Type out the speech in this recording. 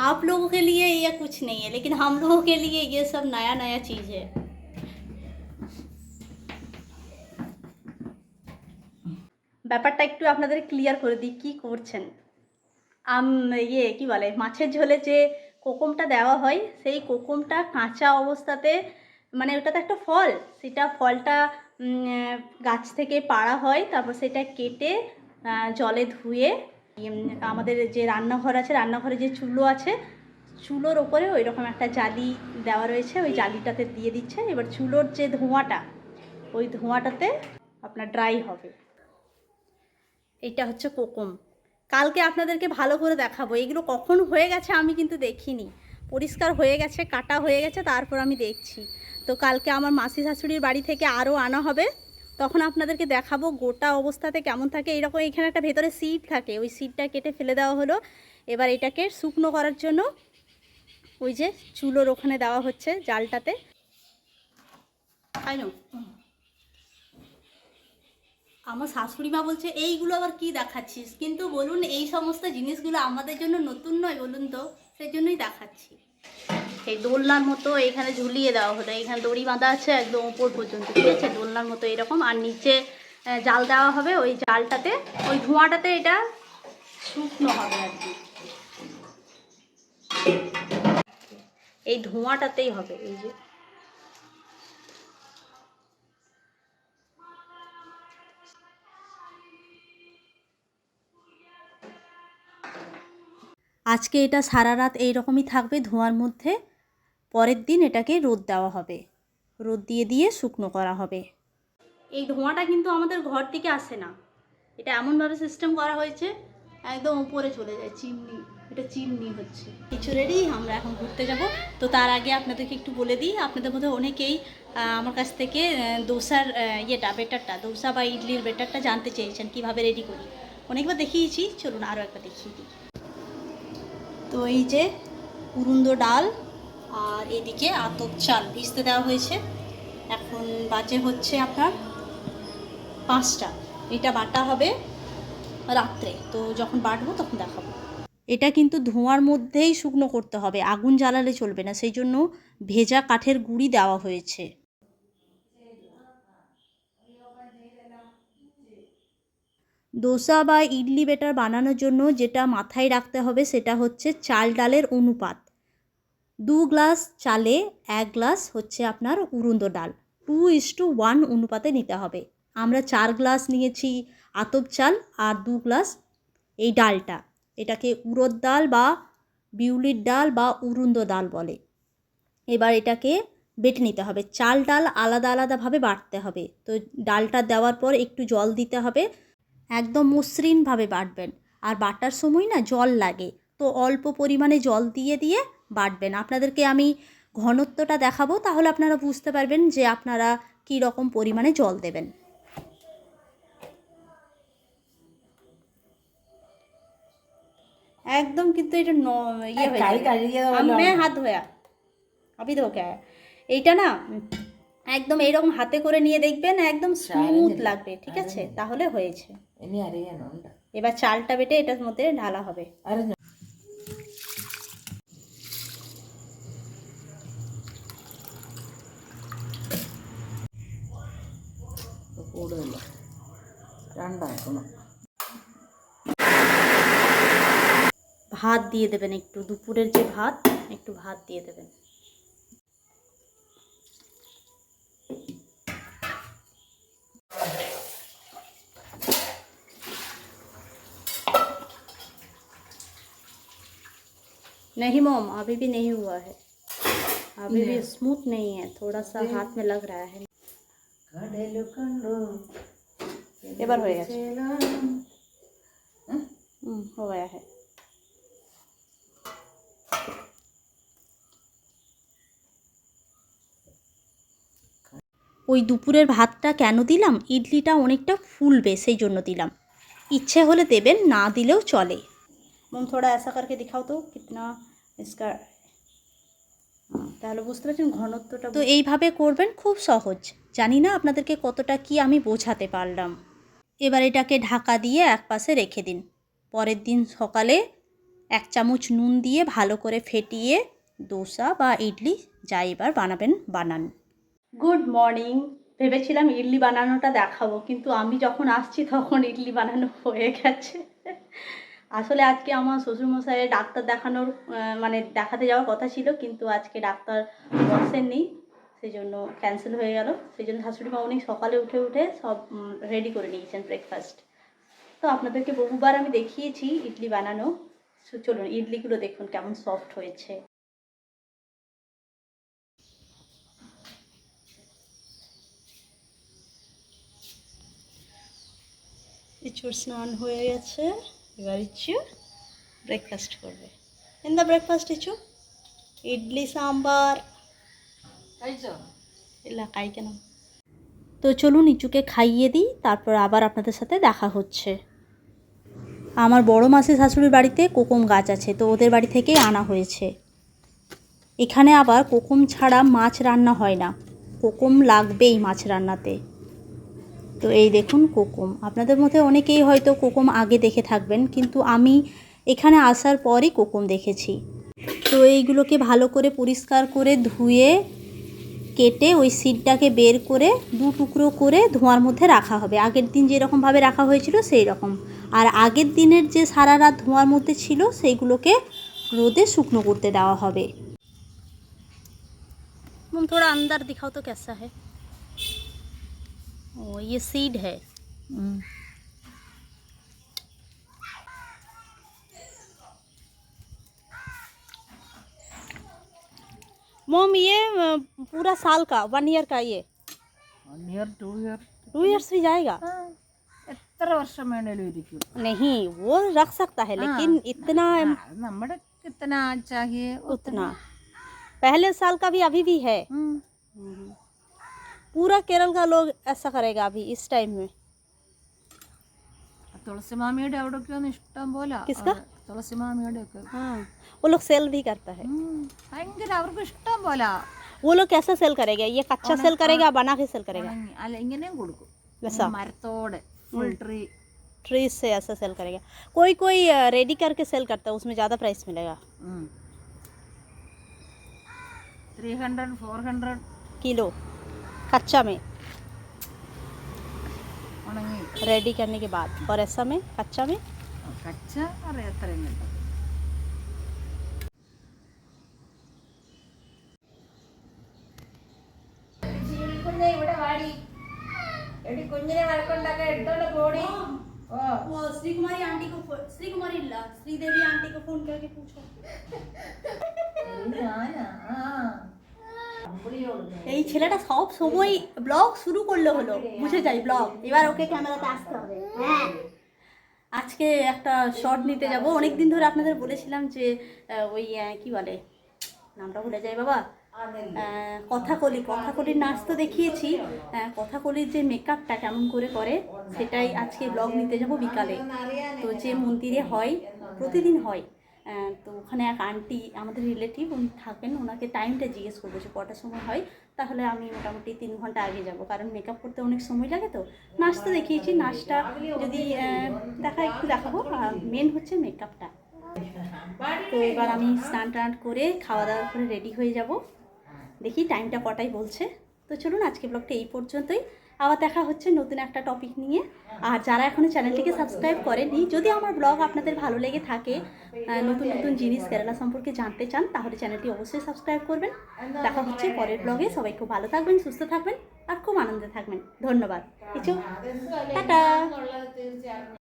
आप लोगों के लिए ये कुछ नहीं है लेकिन हम लोगों के लिए ये सब नया नया चीज़ है ব্যাপারটা একটু আপনাদের ক্লিয়ার করে দিই কী করছেন আম ইয়ে কি বলে মাছের ঝোলে যে কোকমটা দেওয়া হয় সেই কোকমটা কাঁচা অবস্থাতে মানে ওটা তো একটা ফল সেটা ফলটা উম, আহ, গাছ থেকে পাড়া হয় তারপর সেটা কেটে আহ, জলে ধুয়ে উম, আমাদের যে রান্নাঘর আছে, রান্নাঘরে যে চুলো আছে, চুলোর ওপরে ওই রকম একটা জালি দেওয়া রয়েছে, ওই জালিটাতে দিয়ে দিচ্ছে। এবার চুলোর যে ধোঁয়াটা, ওই ধোঁয়াটাতে আপনার ড্রাই হবে। এইটা হচ্ছে কোকম। কালকে আপনাদেরকে ভালো করে দেখাবো। এগুলো কখন হয়ে গেছে আমি কিন্তু দেখিনি। পরিষ্কার হয়ে গেছে, কাটা হয়ে গেছে, তারপর আমি দেখছি। তো কালকে আমার মাসি শাশুড়ির বাড়ি থেকে আরও আনা হবে। তখন আপনাদেরকে দেখাবো গোটা অবস্থাতে কেমন থাকে। এরকম এখানে একটা ভেতরে সিট থাকে। ওই সিটটা কেটে ফেলে দেওয়া হলো। এবার এটাকে শুকনো করার জন্য ওই যে চুলোর ওখানে দেওয়া হচ্ছে জালটাতে। আমার শাশুড়ি মা বলছে, এইগুলো আবার কি দেখাচ্ছিস? কিন্তু বলুন, এই সমস্ত জিনিসগুলো আমাদের জন্য নতুন নয় বলুন তো সেই জন্যই দেখাচ্ছি। এই দোলনার মতো এখানে ঝুলিয়ে দেওয়া হলো। এখানে দড়ি বাঁধা আছে একদম উপর পর্যন্ত, ঠিক আছে? দোলনার মতো এরকম। আর নিচে জাল দেওয়া হবে ওই জালটাতে। ওই ধোঁয়াটাতে এটা শুকনো হবে আর কি। এই ধোঁয়াটাতেই হবে, এই যে। আজকে এটা সারা রাত এই রকমই থাকবে ধোঁয়ার মধ্যে। পরের দিন এটাকে রোদ দেওয়া হবে। রোদ দিয়ে দিয়ে শুকনো করা হবে। এই ধোঁয়াটা কিন্তু আমাদের ঘর থেকে আসে না। এটা এমনভাবে সিস্টেম করা হয়েছে একদম উপরে চলে যায় চিমনি এটা চিমনি হচ্ছে। কিছু রেডি আমরা এখন ঘুরতে যাব। তো তার আগে আপনাদেরকে একটু বলে দিই আপনাদের মধ্যে অনেকেই আমার কাছ থেকে দোসার ইয়েটা বেটারটা দোসা বা ইডলির বেটারটা জানতে চেয়েছেন কীভাবে রেডি করি। অনেকবার দেখিয়েছি চলুন আরও একবার দেখিয়ে দিই। তো এই যে উরুন্দ ডাল আর এদিকে আতপ চাল ভিজতে দেওয়া হয়েছে। এখন বাজে হচ্ছে আপনার পাঁচটা। এটা বাটা হবে রাত্রে। তো যখন বাটবো তখন দেখাবো। এটা কিন্তু ধোঁয়ার মধ্যেই শুকনো করতে হবে। আগুন জ্বালালে চলবে না। সেই জন্য ভেজা কাঠের গুঁড়ি দেওয়া হয়েছে। দোসা বা ইডলি বেটার বানানোর জন্য যেটা মাথায় রাখতে হবে সেটা হচ্ছে চাল ডালের অনুপাত। দু গ্লাস চালে এক গ্লাস হচ্ছে আপনার উরুন্দ ডাল। টু ইস টু ওয়ান অনুপাতে নিতে হবে। আমরা চার গ্লাস নিয়েছি আতপ চাল আর দু গ্লাস এই ডালটা। এটাকে উড়দ ডাল বা বিউলির ডাল বা উরুন্দ ডাল বলে। এবার এটাকে বেটে নিতে হবে। চাল ডাল আলাদা আলাদাভাবে বাটতে হবে। তো ডালটা দেওয়ার পর একটু জল দিতে হবে। একদম মসৃণভাবে বাটবেন। আর বাটার সময় না জল লাগে। তো অল্প পরিমাণে জল দিয়ে দিয়ে বাটবেন আপনাদেরকে আমি ঘনত্বটা দেখাবো তাহলে আপনারা বুঝতে পারবেন যে আপনারা কি রকম পরিমাণে জল দেবেন। একদম কিন্তু এটা ইয়ে হয়ে হ্যাঁ, হাত ধোয়া। আমি ধোকে এইটা না একদম এরকম হাতে করে নিয়ে দেখবেন একদম স্মুথ লাগবে ঠিক আছে? তাহলে হয়েছে। এবার চালটা বেটে এটার মধ্যে ঢালা হবে। കൂടുതൽ രണ്ടാക്കണം ভাত দিয়ে দেবেন একটু দুপুরের যে ভাত একটু ভাত দিয়ে দেবেন नहीं मोम अभी भी नहीं हुआ है अभी भी स्मूथ नहीं है थोड़ा सा हाथ में लग रहा है കടലു കണ്ടു এবার হয়ে গেছে। ওই দুপুরের ভাতটা কেন দিলাম? ইডলিটা অনেকটা ফুলবে সেই জন্য দিলাম। ইচ্ছে হলে দেবেন না দিলেও চলে। মন থোড়া ऐसा করকে দেখাও তো कितना তাহলে বুঝতে পারছেন ঘনত্বটা তো এইভাবে করবেন খুব সহজ। জানি না আপনাদেরকে কতটা কি আমি বোঝাতে পারলাম। এবার এটাকে ঢাকা দিয়ে এক পাশে রেখে দিন। পরের দিন সকালে এক চামচ নুন দিয়ে ভালো করে ফেটিয়ে দোসা বা ইডলি যা এবার বানাবেন, বানান। Good morning. ভেবেছিলাম ইডলি বানানোটা দেখাবো, কিন্তু আমি যখন আসছি তখন ইডলি বানানো হয়ে গেছে। আসলে আজকে আমার শ্বশুরমশাইয়ের ডাক্তার দেখানোর মানে দেখাতে যাওয়ার কথা ছিল, কিন্তু আজকে ডাক্তার বসেননি। সেই জন্য ক্যান্সেল হয়ে গেল। সেই জন্য শাশুড়ি মা অনেক সকালে উঠে উঠে সব রেডি করে নিয়েছেন ব্রেকফাস্ট তো আপনাদেরকে বহুবার আমি দেখিয়েছি ইডলি বানানো। চলুন, ইডলিগুলো দেখুন কেমন সফট হয়েছে। ইচুর স্নান হয়ে গেছে। এবার ইচ্ছু ব্রেকফাস্ট করবে। In the breakfast Ichhu idli, sambar. তো চলুন ইচুকে খাইয়ে দিই, তারপর আবার আপনাদের সাথে দেখা হচ্ছে। আমার বড় মাসি শাশুড়ির বাড়িতে কোকম গাছ আছে, তো ওদের বাড়ি থেকেই আনা হয়েছে। এখানে আবার কোকম ছাড়া মাছ রান্না হয় না। কোকম লাগবেই মাছ রান্নাতে। তো এই দেখুন কোকম। আপনাদের মধ্যে অনেকেই হয়তো কোকম আগে দেখে থাকবেন, কিন্তু আমি এখানে আসার পরই কোকম দেখেছি। তো এইগুলোকে ভালো করে পরিষ্কার করে ধুয়ে কেটে ওই সিডটাকে বের করে দু টুকরো করে ধোঁয়ার মধ্যে রাখা হবে আগের দিন যেরকমভাবে রাখা হয়েছিল সেই রকম আর আগের দিনের যে সারা রাত ধোঁয়ার মধ্যে ছিল সেইগুলোকে রোদে শুকনো করতে দেওয়া হবে मम थोड़ा अंदर दिखाओ तो कैसा है ओ ये सीड है मोम ये अ, पूरा साल का वन ईयर का ये one year two year two years भी जाएगा എത്ര വർഷം വേണേലും ഇരിക്കും नहीं वो रख सकता है लेकिन इतना ആ, അത് നമ്മുടെ കിത്തന ചാഹിയെ उतना पहले साल का भी अभी भी है पूरा केरल का लोग ऐसा करेगा अभी इस टाइम में തുളസി മാമിയുടെ അവിടെയൊക്കെ ഒന്ന് ഇഷ്ടം പോലെ കിസ്കാ? തുളസി മാമിയുടെ ഒക്കെ हाँ वो लोग सेल भी करता है ഭയങ്കര അവർക്ക് ഇഷ്ടം പോലെ वो लोग कैसा सेल करेगा ये कच्चा सेल करेगा बना के सेल करेगा ഉണങ്ങി. അല്ല ഇങ്ങനെയും കൊടുക്കും वैसा മരത്തോടെ ഫുൾ ട്രീ ट्रीज से ऐसा सेल करेगा कोई कोई रेडी करके सेल करता है उसमें ज़्यादा प्राइस मिलेगा three hundred four hundred kilo कच्चा में ഉണങ്ങി रेडी करने के बाद और ऐसा में कच्चा में കച്ച അറിയാം എത്രയും കിട്ടും ഇവിടെ വാടി എടി കുഞ്ഞിനെ വഴക്കുണ്ടാക്കാൻ എടുത്തോണ്ട് പോടി ഓ वो श्री कुमारी आंटी को श्री कुमारी ला श्रीदेवी आंटी को फोन करके पूछो ഞാനാ ആ അമ്പിളിയോട് এই ছেলেটা সব সময় ব্লগ শুরু করলে হলো বুঝে যাই ব্লগ। এবার ওকে ক্যামেরাতে আসতে হবে হ্যাঁ। আজকে একটা শর্ট নিতে যাব। অনেক দিন ধরে আপনাদের বলেছিলাম যে ওই কি বলে নামটা ভুলে যাই বাবা। কথাকলি কথাকলির নাচ তো দেখিয়েছি। কথাকলির যে মেকআপটা কেমন করে করে সেটাই আজকে ব্লগ নিতে যাব বিকালে। তো যে মন্দিরে হয় প্রতিদিন হয়। তো ওখানে এক আন্টি আমাদের রিলেটিভ উনি থাকেন, ওনাকে টাইমটা জিজ্ঞেস করব যে কটার সময় হয়, তাহলে আমি মোটামুটি তিন ঘণ্টা আগে যাব, কারণ মেকআপ করতে অনেক সময় লাগে তো। নাচটা দেখিয়েছি নাচটা যদি দেখা একটু দেখাবো মেন হচ্ছে মেকআপটা তো এবার আমি স্নান টান করে খাওয়া দাওয়া করে রেডি হয়ে যাব। দেখি টাইমটা কটাই বলছে। তো চলুন আজকে ব্লগটা এই পর্যন্তই। আবার দেখা হচ্ছে নতুন একটা টপিক নিয়ে। আর যারা এখনও চ্যানেলটিকে সাবস্ক্রাইব করেনি যদি আমার ব্লগ আপনাদের ভালো লেগে থাকে নতুন নতুন জিনিস, কেরালা সম্পর্কে জানতে চান, তাহলে চ্যানেলটি অবশ্যই সাবস্ক্রাইব করবেন। দেখা হচ্ছে পরের ব্লগে সবাই খুব ভালো থাকবেন, সুস্থ থাকবেন, আর খুব আনন্দে থাকবেন। ধন্যবাদ। কিছু টাটা।